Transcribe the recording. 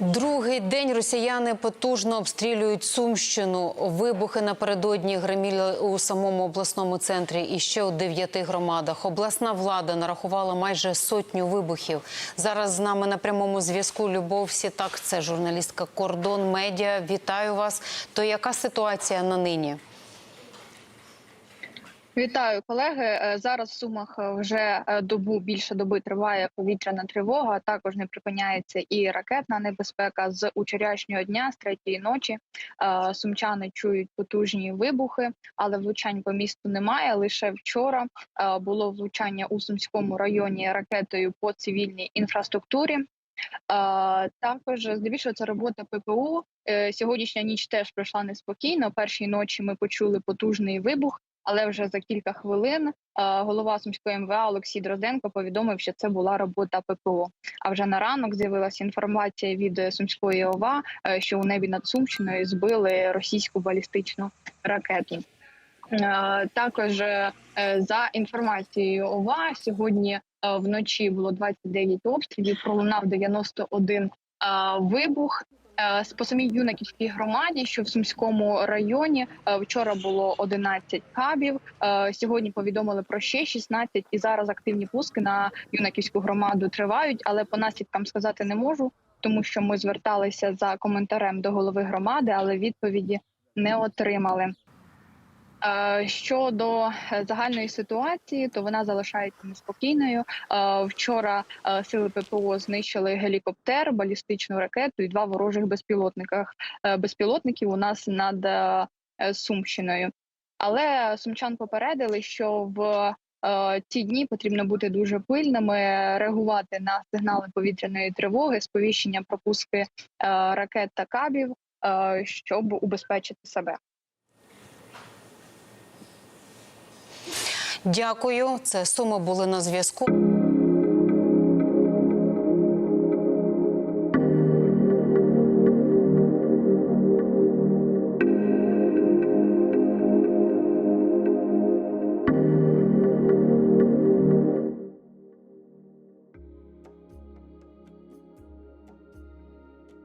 Другий день росіяни потужно обстрілюють Сумщину. Вибухи напередодні гриміли у самому обласному центрі і ще у дев'яти громадах. Обласна влада нарахувала майже сотню вибухів. Зараз з нами на прямому зв'язку Любов Сітак. Це журналістка Кордон Медіа. Вітаю вас. То яка ситуація на нині? Вітаю, колеги. Е, Зараз в Сумах е, вже е, добу більше доби триває повітряна тривога. Також не припиняється і ракетна небезпека з учорашнього дня, з третьої ночі. Сумчани чують потужні вибухи, але влучань по місту немає. Лише вчора було влучання у сумському районі ракетою по цивільній інфраструктурі. Також здебільшого це робота ППУ. Сьогоднішня ніч теж пройшла неспокійно. Першій ночі ми почули потужний вибух. Але вже за кілька хвилин е, голова сумської МВА Олексій Дрозденко повідомив, що це була робота ППО. А вже на ранок з'явилася інформація від е, сумської ОВА, е, що у небі над Сумщиною збили російську балістичну ракету. Також за інформацією ОВА сьогодні вночі було 29 обстрілів, пролунав 91 е, вибух. Е, По самій юнаківській громаді, що в сумському районі е, вчора було 11 кабів. е, Сьогодні повідомили про ще 16, і зараз активні пуски на юнаківську громаду тривають. Але по наслідкам сказати не можу, тому що ми зверталися за коментарем до голови громади, але відповіді не отримали. Е, Щодо е, загальної ситуації, то вона залишається неспокійною. Е, Вчора сили ППО знищили гелікоптер, балістичну ракету і два ворожих безпілотниках безпілотників у нас над Сумщиною. Але сумчан попередили, що в ці дні потрібно бути дуже пильними, реагувати на сигнали повітряної тривоги, сповіщення про пуски е, ракет та кабів, щоб убезпечити себе. Дякую. Це суми були на зв'язку.